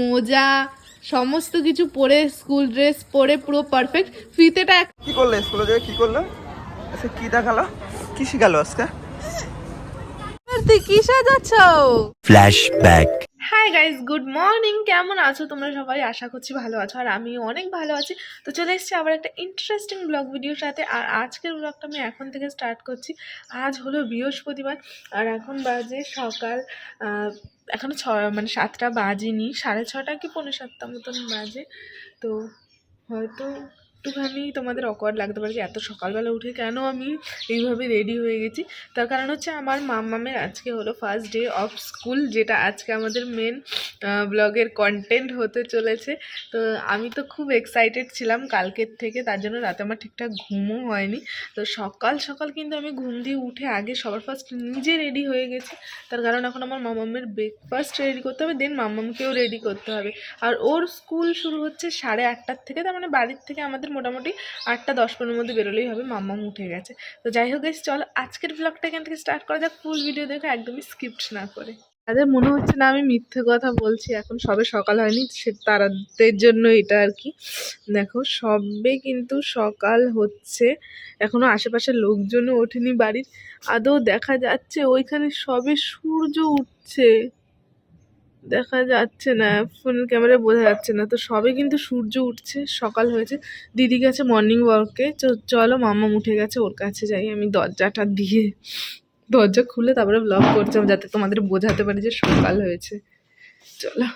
মোজা সমস্ত কিছু পরে স্কুল ড্রেস পরে পুরো পারফেক্ট ফিতেটা কি করলে স্কুলে যেয়ে কি করল? আচ্ছা কি দেখাল? কি শিখালো আজকে? তুই কি সাজাচ্ছ? Flashback. Hi guys good morning কেমন আছো? তোমরা সবাই আশা করছি ভালো আছো আর আমি অনেক ভালো আছি। তো চলে এসেছি আবার একটা ইন্টারেস্টিং ব্লগ ভিডিওর সাথে। আর আজকের ব্লগটা আমি এখন থেকে স্টার্ট করছি। আজ হলো বৃহস্পতিবার আর এখন বাজে সকাল আহ, এখনও ছ মানে সাতটা বাজেনি সাড়ে ছটা কি পৌনে সাতটা মতন বাজে। তো হয়তো একটুখানি তোমাদের অকওয়ার্ড লাগতে পারে যে এত সকালবেলা উঠে কেন আমি এইভাবে রেডি হয়ে গেছি? তার কারণ হচ্ছে আমার মাম্মামের আজকে হলো ফার্স্ট ডে অফ স্কুল যেটা আজকে আমাদের মেন ব্লগের কন্টেন্ট হতে চলেছে। তো আমি তো খুব এক্সাইটেড ছিলাম কালকের থেকে, তার জন্য রাতে আমার ঠিকঠাক ঘুমও হয়নি। তো সকাল সকাল কিন্তু আমি ঘুম দিয়ে উঠে আগে সবার ফার্স্ট নিজে রেডি হয়ে গেছি। তার কারণ এখন আমার মামামের ব্রেকফাস্ট রেডি করতে হবে দেন মামামকেও রেডি করতে হবে। আর ওর স্কুল শুরু হচ্ছে সাড়ে আটটার থেকে, তার মানে বাড়ির থেকে আমাদের মোটামুটি আটটা দশ পনেরোর মধ্যে বেরোলেই হবে মাম্মাম উঠে গেছে। তো যাই হোক guys, চলো আজকের ব্লগটা এখান থেকে স্টার্ট করা যাক ফুল ভিডিও দেখে একদমই স্কিপ্ট না করে। তাদের মনে হচ্ছে না আমি মিথ্যে কথা বলছি এখন সবে সকাল হয়নি সে তারাদের জন্য এটা আর কি। দেখো সবে কিন্তু সকাল হচ্ছে এখনও আশেপাশের লোকজনও ওঠেনি বাড়ির। আদৌ দেখা যাচ্ছে ওইখানে সবে সূর্য উঠছে। দেখা যাচ্ছে না ফোনের ক্যামেরায় বোঝা যাচ্ছে না। তো সবে কিন্তু সূর্য উঠছে, সকাল হয়েছে। দিদি গেছে মর্নিং ওয়ার্কে চলো মামা উঠে গেছে, ওর কাছে যাই আমি দরজাটা দিয়ে। দরজা খুলে তারপরে ব্লগ করছিলাম যাতে তোমাদের বোঝাতে পারি যে সকাল হয়েছে। চলো।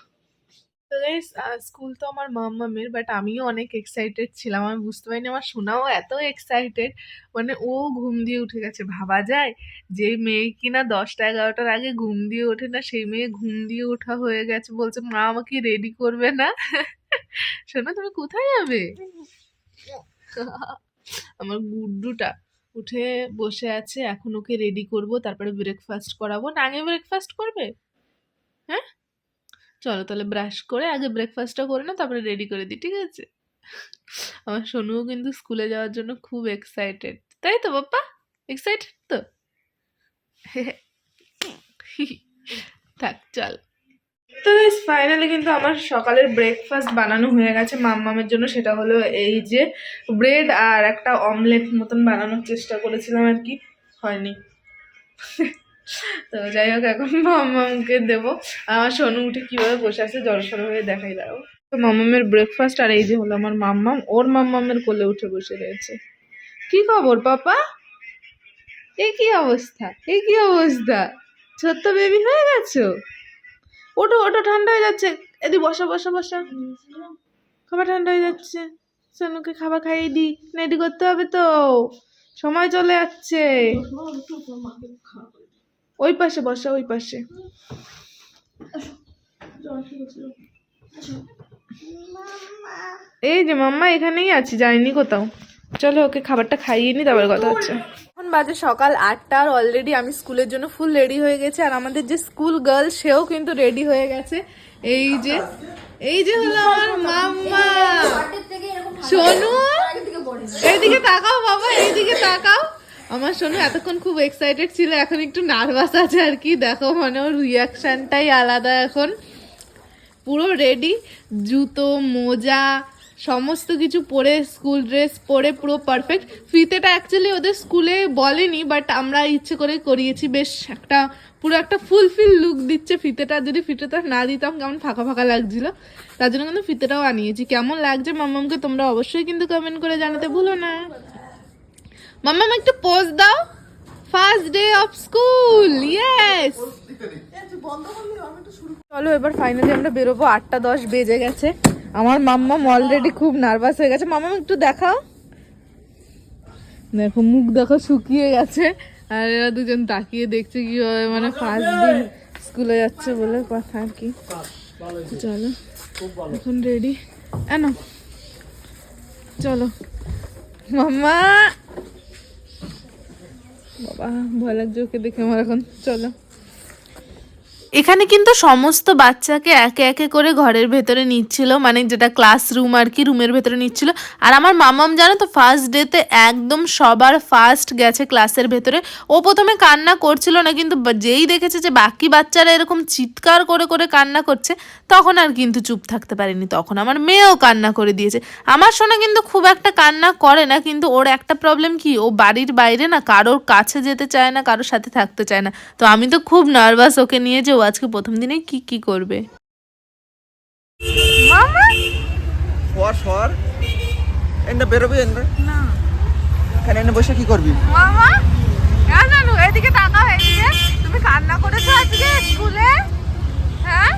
গাইস স্কুল তো আমার মাম্মামের বাট আমিও অনেক এক্সাইটেড ছিলাম। আমি বুঝতে পারিনি, আমার শোনাও এত এক্সাইটেড মানে ও ঘুম দিয়ে উঠে গেছে। ভাবা যায় যে মেয়ে কিনা দশটা এগারোটার আগে ঘুম দিয়ে ওঠে না, সেই মেয়ে ঘুম দিয়ে ওঠা হয়ে গেছে, বলছে, মা আমাকে রেডি করবে না। শোনো তুমি কোথায় যাবে? আমার গুড্ডুটা উঠে বসে আছে, এখন ওকে রেডি করব, তারপরে ব্রেকফাস্ট করাবো। না, আগে ব্রেকফাস্ট করবে? হ্যাঁ? চলো তাহলে ব্রাশ করে আগে ব্রেকফাস্টটা করে না তারপরে রেডি করে দিই, ঠিক আছে? আমার সোনুও কিন্তু স্কুলে যাওয়ার জন্য খুব এক্সাইটেড তাই তো বাপ্পা? এক্সাইটেড তো? থাক, চল। তো ফাইনালি কিন্তু আমার সকালের ব্রেকফাস্ট বানানো হয়ে গেছে মাম্মামের জন্য। সেটা হলো এই যে ব্রেড আর একটা অমলেট মতন বানানোর চেষ্টা করেছিলাম আর কি, হয়নি। তো যাই হোক, এখন মাম্মামকে দেবো। আমার সোনু উঠে কীভাবে বসে আছে জড়সড় হয়ে দেখাই দাঁড়াবো তো মাম্মামের ব্রেকফাস্ট আর এই যে হলো আমার মাম্মাম, ওর মাম্মামের কোলে উঠে বসে রয়েছে। কি খবর পাপা? এ কি অবস্থা? এ কি অবস্থা? ছোট্ট বেবি হয়ে গেছো? ওঠো ওঠো, ঠান্ডা হয়ে যাচ্ছে। এদি বসা বসা বসা। খাবার ঠান্ডা হয়ে যাচ্ছে। সোনুকে খাবার খাইয়ে দি রেডি করতে হবে তো। সময় চলে যাচ্ছে। ওই পাশে বসা ওই পাশে। এই যে মাম্মা এখানেই আছি যাইনি কোথাও। চলো ওকে খাবারটা খাইয়ে নি তারপর কথা হচ্ছে। এখন বাজে সকাল আটটা আর অলরেডি আমি স্কুলের জন্য ফুল রেডি হয়ে গেছে আর আমাদের যে স্কুল গার্ল সেও কিন্তু রেডি হয়ে গেছে। এই যে এই যে হলো আমার মাম্মা। সোনু? এইদিকে তাকাও বাবা এইদিকে তাকাও। আমার সোনু এতক্ষণ খুব এক্সাইটেড ছিল, এখন একটু নার্ভাস আছে আর কি। দেখো মানে ওর রিয়াকশানটাই আলাদা এখন। পুরো রেডি জুতো, মোজা, সমস্ত কিছু পরে স্কুল ড্রেস পরে পুরো পারফেক্ট ফিতেটা অ্যাকচুয়ালি ওদের স্কুলে বলেনি বাট আমরা ইচ্ছে করে করিয়েছি। বেশ একটা, পুরো একটা ফুলফিল লুক দিচ্ছে ফিতেটা যদি ফিতেটা না দিতাম কেমন ফাঁকা ফাঁকা লাগছিল। তার জন্য কিন্তু ফিতেটাও আনিয়েছি। কেমন লাগছে মাম্মামকে তোমরা অবশ্যই কিন্তু কমেন্ট করে জানাতে ভুলো না। মাম্মাম একটু পোজ দাও। First day of school yes চলো এবার ফাইনালি আমরা বেরোবো। আটটা দশ বেজে গেছে। আমার মাম্মাম অলরেডি খুব নার্ভাস হয়ে গেছে। মাম্মাম একটু দেখাও। দেখো মুখ দেখো শুকিয়ে গেছে। আর এরা দুজন তাকিয়ে দেখছে কীভাবে মানে ফার্স্ট দিন স্কুলে যাচ্ছে বলে কথা আর কি। চলো এখন রেডি এনো চলো। মাম্মা! বাবা ভয় লাগছে ওকে দেখে আমার এখন চলো। এখানে কিন্তু সমস্ত বাচ্চাকে একে একে করে ঘরের ভেতরে নিচ্ছিল মানে যেটা ক্লাসরুম আর কি রুমের ভেতরে নিচ্ছিল। আর আমার মামাম জানো তো ফার্স্ট ডেতে একদম সবার ফার্স্ট গেছে ক্লাসের ভেতরে। ও প্রথমে কান্না করছিল না, কিন্তু যেই দেখেছে যে বাকি বাচ্চারা এরকম চিৎকার করে করে কান্না করছে, তখন আর কিন্তু চুপ থাকতে পারেনি। তখন আমার মেয়েও কান্না করে দিয়েছে। আমার সোনা কিন্তু খুব একটা কান্না করে না, কিন্তু ওর একটা প্রবলেম কি? ও বাড়ির বাইরে না, কারোর কাছে যেতে চায় না, কারোর সাথে থাকতে চায় না। তো আমি তো খুব নার্ভাস ওকে নিয়ে যে আজকে প্রথম দিনে কি কি করবে? মামা! সর সর বেরোবি না। এখানে এনে বসে কি করবি? মামা! এদিকে টাকা হয়েছে তুমি কান্না করেছ আজকে স্কুলে? হ্যাঁ?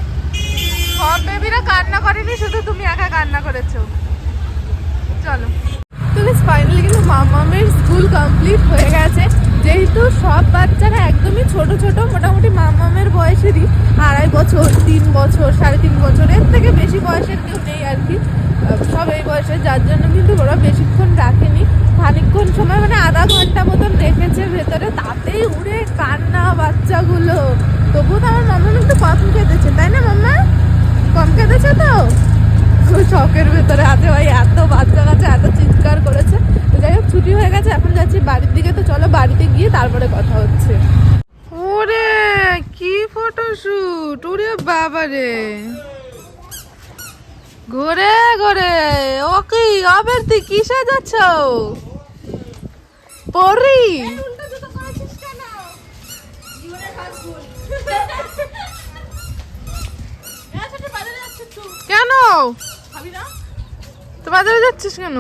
সব বেবিরা কান্না করেনি শুধু তুমি একা কান্না করেছ। চলো। তো ফাইনালি কিন্তু মামামের স্কুল কমপ্লিট হয়ে গেছে। যেহেতু সব বাচ্চারা একদমই ছোট ছোট, মোটামুটি মামামের বয়সেরই, আড়াই বছর, তিন বছর, সাড়ে তিন বছর, এর থেকে বেশি বয়সের কেউ নেই আর কি। সব এই বয়সে, যার জন্য কিন্তু ওরা বেশিক্ষণ রাখেনি। খানিকক্ষণ সময় মানে আধা ঘণ্টা মতন রেখেছে ভেতরে, তাতেই উড়ে কান্না বাচ্চাগুলো। তবুও তো আমার মামা একটু কম খেতেছে, তাই না মাম্মা? কম খেতেছে তো? শখের ভেতরে আছে ভাই এত বাচ্চা কাচ্চা এত চিৎকার করেছে। যাই হোক ছুটি হয়ে গেছে এখন যাচ্ছি বাড়ির দিকে। তো চলো বাড়িতে গিয়ে তারপরে কথা হচ্ছে। ওরে কি ফটোশুট ওরে বাবা রে। ঘুরে ঘুরে। ও কি আবার তুই কিসে যাচ্ছ? পরি। কেন? তো বাজারে যাচ্ছিস কেন?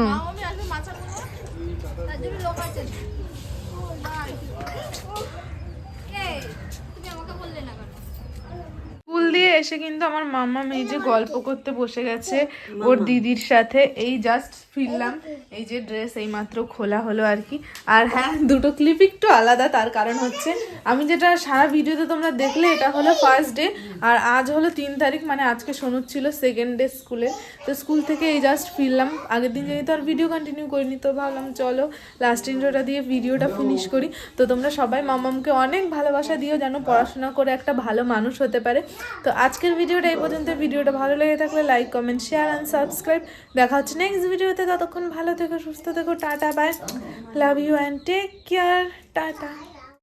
দিয়ে এসে কিন্তু আমার মামা মেয়ে যে গল্প করতে বসে গেছে ওর দিদির সাথে। এই জাস্ট ফিরলাম। এই যে ড্রেস এই মাত্র খোলা হলো আর কি। আর হ্যাঁ দুটো ক্লিপ একটু আলাদা তার কারণ হচ্ছে আমি যেটা সারা ভিডিওতে তোমরা দেখলে এটা হলো ফার্স্ট ডে আর আজ হলো তিন তারিখ মানে আজকে শোনুর ছিল সেকেন্ড ডে স্কুলে তো স্কুল থেকে এই জাস্ট ফিরলাম। আগের দিন যেহেতু আর ভিডিও কন্টিনিউ করিনি তো ভাবলাম চলো লাস্ট ইন্ট্রোটা দিয়ে ভিডিওটা ফিনিশ করি। তো তোমরা সবাই মামামকে অনেক ভালোবাসা দিও যেন পড়াশোনা করে একটা ভালো মানুষ হতে পারে। তো আজকের ভিডিওটা এই পর্যন্ত। ভিডিওটা ভালো লেগে থাকলে like comment share and subscribe দেখা হচ্ছে নেক্সট ভিডিওতে। ততক্ষণ ভালো থেকো, সুস্থ থেকো, tata bye love you and take care tata.